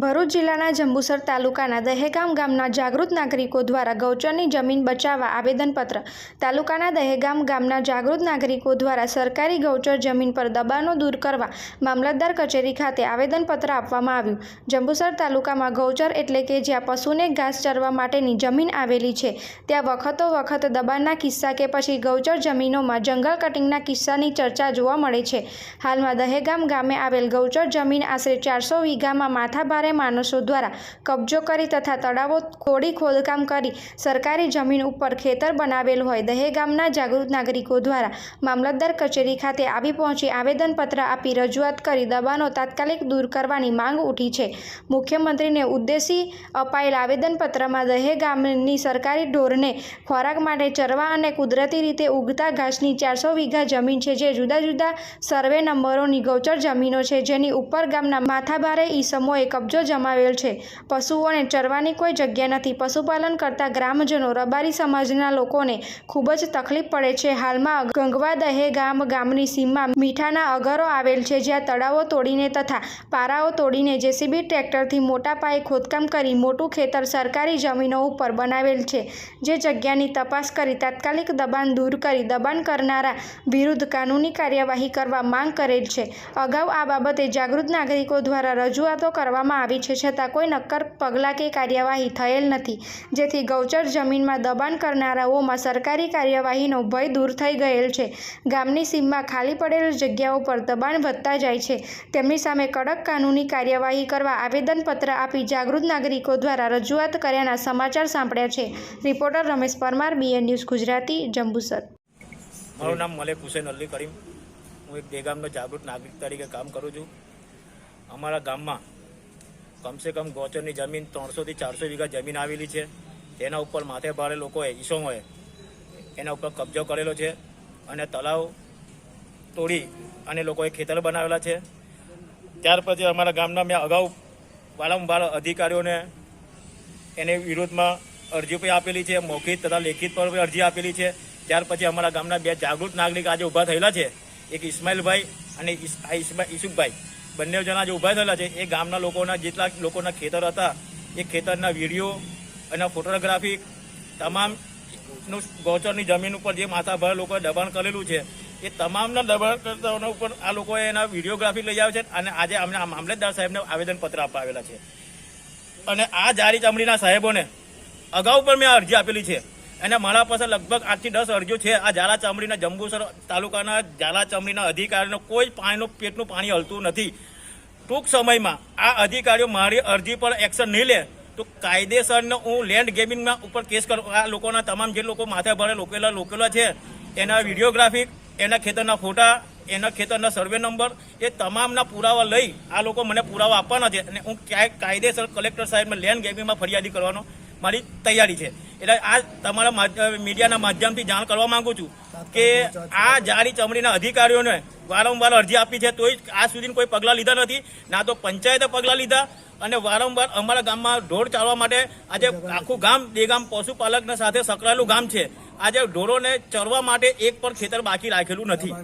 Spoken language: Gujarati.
ભરૂચ જિલ્લાના જંબુસર તાલુકાના દહેગામ ગામના જાગૃત નાગરિકો દ્વારા ગૌચરની જમીન બચાવવા આવેદનપત્ર. તાલુકાના દહેગામ ગામના જાગૃત નાગરિકો દ્વારા સરકારી ગૌચર જમીન પર દબાણો દૂર કરવા મામલતદાર કચેરી ખાતે આવેદનપત્ર આપવામાં આવ્યું. જંબુસર તાલુકામાં ગૌચર એટલે કે જ્યાં પશુને ઘાસ ચરવા માટેની જમીન આવેલી છે, ત્યાં વખતો વખત દબાણના કિસ્સા કે પછી ગૌચર જમીનોમાં જંગલ કટિંગના કિસ્સાની ચર્ચા જોવા મળે છે. હાલમાં દહેગામ ગામે આવેલ ગૌચર જમીન આશરે ચારસો વીઘામાં માથાભારે માણસો દ્વારા કબજો કરી તથા તળાવો ખોડી ખોદકામ કરી સરકારી જમીન ઉપર ખેતર બનાવેલ હોય દહેગામના જાગૃત નાગરિકો દ્વારા મામલતદાર કચેરી ખાતે આવી પહોંચી આવેદનપત્ર આપી રજૂઆત કરી દબાણો તાત્કાલિક દૂર કરવાની માંગ ઉઠી છે. મુખ્યમંત્રીને ઉદ્દેશી અપાયેલ આવેદનપત્રમાં દહેગામની સરકારી ઢોરને ખોરાક માટે ચરવા અને કુદરતી રીતે ઉગતા ઘાસની ચારસો વીઘા જમીન છે જે જુદા જુદા સર્વે નંબરોની ગૌચર જમીનો છે જેની ઉપર ગામના માથાભારે ઈસમોએ કબજો જમાવેલ છે. પશુઓને ચરવાની કોઈ જગ્યા નથી. પશુપાલન કરતા ગ્રામજનો રબારી સમાજના લોકોને ખૂબ જ તકલીફ પડે છે. હાલમાં ગંગવા દહે ગામ ગામની સીમમાં મીઠાના અગરો આવેલ છે, જ્યાં તળાવો તોડીને તથા પારાઓ તોડીને જેસીબી ટ્રેક્ટરથી મોટા પાયે ખોદકામ કરી મોટું ખેતર સરકારી જમીનો ઉપર બનાવેલ છે, જે જગ્યાની તપાસ કરી તાત્કાલિક દબાણ દૂર કરી દબાણ કરનારા વિરુદ્ધ કાનૂની કાર્યવાહી કરવા માંગ કરેલ છે. અગાઉ આ બાબતે જાગૃત નાગરિકો દ્વારા રજૂઆતો કરવામાં આવી છે છતાં કોઈ નક્કર પગલાં કે કાર્યવાહી થયેલ નથી. જેથી ગૌચર જમીનમાં દબાણ કરનારાઓમાં સરકારી કાર્યવાહીનો ભય દૂર થઈ ગયેલ છે. ગામની સીમમાં ખાલી પડેલ જગ્યાઓ પર દબાણ વધતા જાય છે. તેમની સામે કડક કાનૂની કાર્યવાહી કરવા આવેદનપત્ર આપી જાગૃત નાગરિકો દ્વારા રજૂઆત કર્યાના સમાચાર સાંભળ્યા છે. Reporter Ramesh Parmar BN News Gujarati, Jambusar. મારું નામ મલેક હુસેન અલ્લી કરીમ. હું એક દેગામનો જાગૃત નાગરિક તરીકે કામ કરું છું. અમારા ગામમાં કમસે કમ ગોચરની જમીન ત્રણસોથી ચારસો વીઘા જમીન આવેલી છે. તેના ઉપર માથે ભારે લોકોએ ઈસમોએ એના ઉપર કબજો કરેલો છે અને તળાવ તોડી અને લોકોએ ખેતર બનાવેલા છે. ત્યાર પછી અમારા ગામના મેં અગાઉ વારંવાર અધિકારીઓને એની વિરોધમાં અરજી પણ આપેલી છે, મૌખિક તથા લેખિત પર અરજી આપેલી છે. ત્યાર પછી અમારા ગામના બે જાગૃત નાગરિક આજે ઊભા થયેલા છે. એક ઇસ્માઇલભાઈ અને ઈસુકભાઈ બંને જણા જે ઊભા થયેલા છે, એ ગામના લોકોના જેટલા લોકોના ખેતર હતા, એ ખેતરના વીડિયો અને ફોટોગ્રાફી તમામનું ગૌચરની જમીન ઉપર જે માથાભારે લોકોએ દબાણ કરેલું છે, એ તમામના દબાણ કરતાઓના ઉપર આ લોકોએ એના વિડીયોગ્રાફી લઈ આવે છે અને આજે અમને આ મામલતદાર સાહેબને આવેદનપત્ર આપવા છે. અને આ જારી ચામડીના સાહેબોને અગાઉ પણ મેં અરજી આપેલી છે. અને મારા પાસે લગભગ આઠથી દસ અરજીઓ છે. આ ઝાલા ચામડીના જંબુસર તાલુકાના ઝાલા ચામડીના અધિકારીનો કોઈ પાણીનું પેટનું પાણી હલતું નથી. ટૂંક સમયમાં આ અધિકારીઓ મારી અરજી પર એક્શન નહીં લે, તો કાયદેસરનો હું લેન્ડ ગેમિંગના ઉપર કેસ કરું. આ લોકોના તમામ જે લોકો માથે ભરે લોકેલા લોકેલા છે, એના વિડીયોગ્રાફી એના ખેતરના ફોટા, એના ખેતરના સર્વે નંબર એ તમામના પુરાવા લઈ આ લોકો મને પુરાવા આપવાના છે. અને હું ક્યાંય કાયદેસર કલેક્ટર સાહેબને લેન્ડ ગેમિંગમાં ફરિયાદી કરવાનો મારી તૈયારી છે. એટલે આ તમારા મીડિયાના માધ્યમથી જાણ કરવા માંગુ છું કે આ જારી ચમડીના અધિકારીઓને વારંવાર અરજી આપી છે તોય આજ સુધી કોઈ પગલાં લીધા નથી. ના તો પંચાયતે પગલાં લીધા અને વારંવાર અમારા ગામમાં ઢોર ચાલવા માટે આજે આખું ગામ બે ગામ પશુપાલકના સાથે સંકળાયેલું ગામ છે. આજે ઢોરોને ચરવા માટે એક પણ ખેતર બાકી રાખેલું નથી.